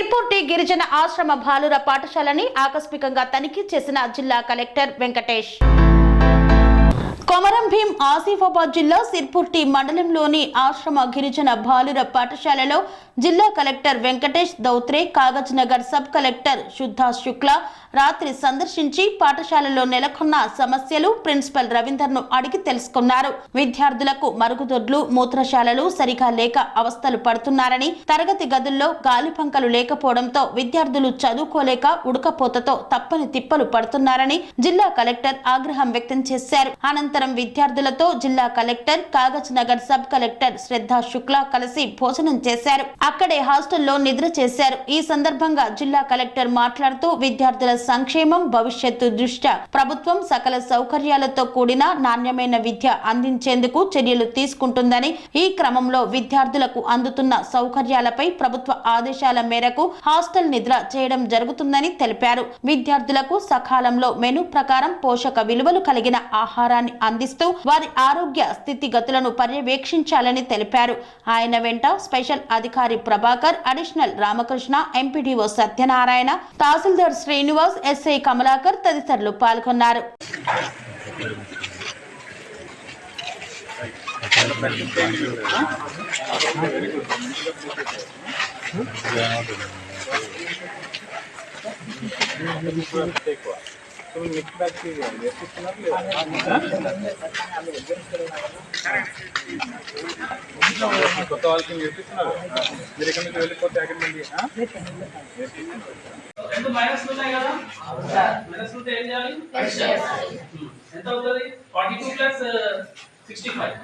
సిర్పూర్టి గిరిజన ఆశ్రమ బాలుర పాఠశాలని ఆకస్మికంగా తనిఖీ చేసిన జిల్లా కలెక్టర్ వెంకటేష్. కొమరం భీం ఆసిఫాబాద్ జిల్లా సిర్పుర్టి మండలంలోని ఆశ్రమ గిరిజన బాలుర పాఠశాలలో జిల్లా collector Venkatesh Dhotre Kagaz Nagar sub collector Shraddha Shukla రాత్రి సందర్శించి పాఠశాలలో నెలకొన్న సమస్యలు ప్రిన్సిపల్ రవీందర్ను అడిగి తెలుసుకున్నారు. విద్యార్థులకు మరుగుదొడ్లు మూత్రశాలలు సరిగా లేక అవస్థలు పడుతున్నారని తరగతి గదుల్లో గాలి పంకలు లేకపోవడంతో విద్యార్థులు చదువుకోలేక ఉడకపోతతో తప్పని తిప్పలు పడుతున్నారని జిల్లా కలెక్టర్ ఆగ్రహం వ్యక్తం చేశారు. అనంతరం విద్యార్థులతో జిల్లా collector Kagaz Nagar sub collector Shraddha Shukla కలిసి భోజనం చేశారు. అక్కడే హాస్టల్లో నిద్ర చేశారు. ఈ సందర్భంగా జిల్లా కలెక్టర్ మాట్లాడుతూ విద్యార్థుల సంక్షేమం భవిష్యత్తు దృష్ట్యా ప్రభుత్వం సకల సౌకర్యాలతో కూడిన నాణ్యమైన విద్య అందించేందుకు చర్యలు తీసుకుంటుందని ఈ క్రమంలో విద్యార్థులకు అందుతున్న సౌకర్యాలపై ప్రభుత్వ ఆదేశాల మేరకు హాస్టల్ నిద్ర చేయడం జరుగుతుందని తెలిపారు. విద్యార్థులకు సకాలంలో మెను ప్రకారం పోషక విలువలు కలిగిన ఆహారాన్ని అందిస్తూ వారి ఆరోగ్య స్థితిగతులను పర్యవేక్షించాలని తెలిపారు. ఆయన వెంట స్పెషల్ అధికారి ప్రభాకర్ అడిషనల్ రామకృష్ణ ఎంపీడీఓ సత్యనారాయణ తహసీల్దార్ శ్రీనివాస్ ఎస్ఐ కమలాకర్ తదితరులు పాల్గొన్నారు. కొత్త వాళ్ళకి నేర్పిస్తున్నారు మీరు ఇక్కడ నుంచి వెళ్ళిపోతే అక్కడ నుండి ఆ? రెండు మైనస్ ఉన్నాయి కదా మైనస్ ఉంటే ఏం చేయాలి ఉమ్. ఎంత అవుతుంది forty two plus sixty five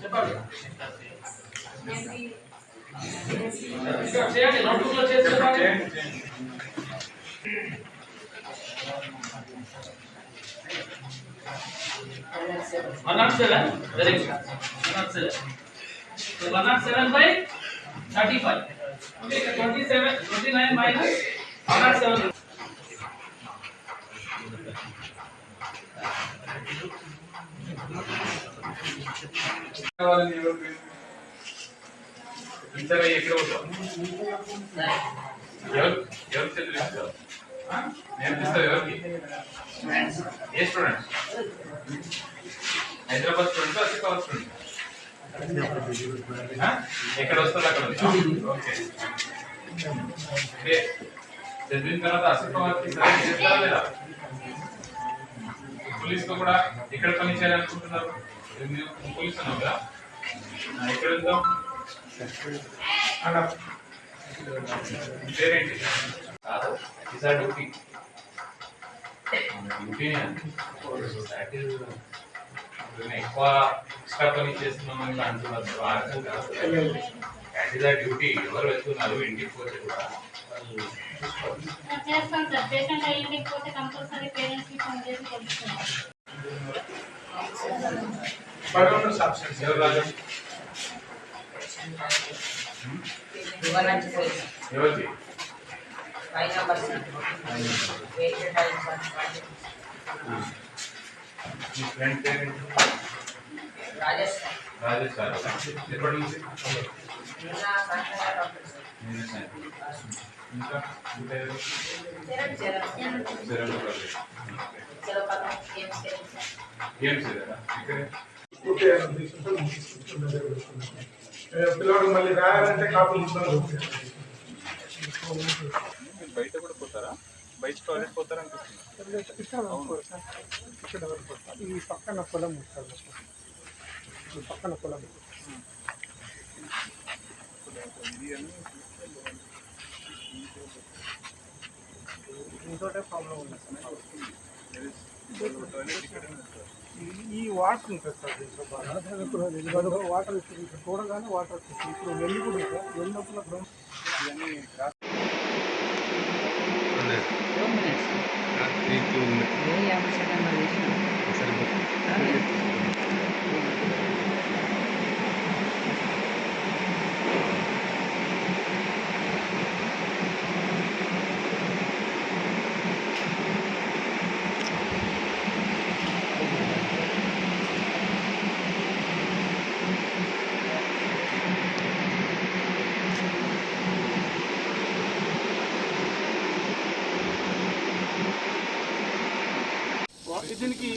చెప్పండి ఇక్కడ చేయండి నోట్బుక్లో చేసి చెప్పండి చేయండి, చేయండి. One not seven very good one not seven one not seven by Thirty five okay twenty seven twenty nine minus one not seven వాళ్ళని ఎవరు ఇంటర్ అయ్యి ఎక్కడ పోతావు ఎవరు ఎవరు చదివిస్తావు ఆ? నేర్పిస్తావు ఎవరికి ఏ students Hyderabad student Asifabad student ఎక్కడ వస్తుంది అక్కడ వస్తుంది ఓకే చదివిన తర్వాత ఆసిఫాబాద్కి సరైన చేస్తారా లేదా కూడా ఎక్కడ పని చేయాలనుకుంటున్నారు పోలీస్ పోలీసు అన్నావు కదా ఎక్కడ వెళ్దాం పేరేంటి కాదు is a duty duty society ఎక్కువ ఎక్స్ట్రా పని చేస్తున్నామని అంటున్నారు ఆ రకం కాదు ఆ డ్యూటీ ఎవరు వెళ్తున్నారు ఇంటికి పోతే కూడా వాళ్ళు చూసుకోవాలి. చేస్తాం మీ ఫ్రెండ్ రాజేష్. గారు ఎప్పటి నుంచి ఇంకా ఏం పిల్లవాడు మళ్ళీ రాయాలంటే కాపులు బయట కూడా పోతారా బయట టాయిలెట్ పోతారా అనిపిస్తుంది ఈ పక్కన పొలం ఉంటుంది ఈ పక్కన పొలం. ఇంకోటే ప్రాబ్లం ఉంది ఈ- వాటర్ ఉంటుంది సార్ దీంట్లో బాగా. వాటర్ చూడగానే వాటర్ వస్తుంది. ఇప్పుడు వెళ్ళి కూడా ఉంది సార్ వెళ్ళి లోపల గ్రౌండ్ ఇవన్నీ ఈ దీనికి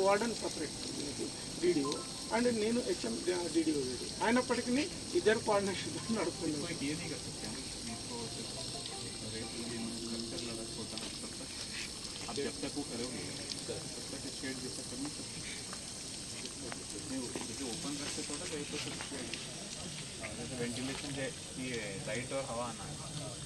వార్డెన్ సపరేట్ దీనికి డీడీఓ అండ్ నేను హెచ్ఎం డీడీఓ అయినప్పటికీ ఇద్దరు కోఆర్డినేషన్ నడుపుతున్నాను आप जब तक वो करोगे तब तक शेड जैसा कर नहीं सकते नहीं वो जैसे ओपन रखते थोड़ा तो एक तो सिर्फ shade, हाँ, जैसे वेंटिलेशन ये लाइट और हवा आना है तब तक ऐसे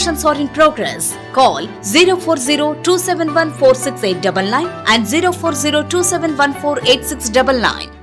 Admissions are in progress. Call 040 and 040 271 8699.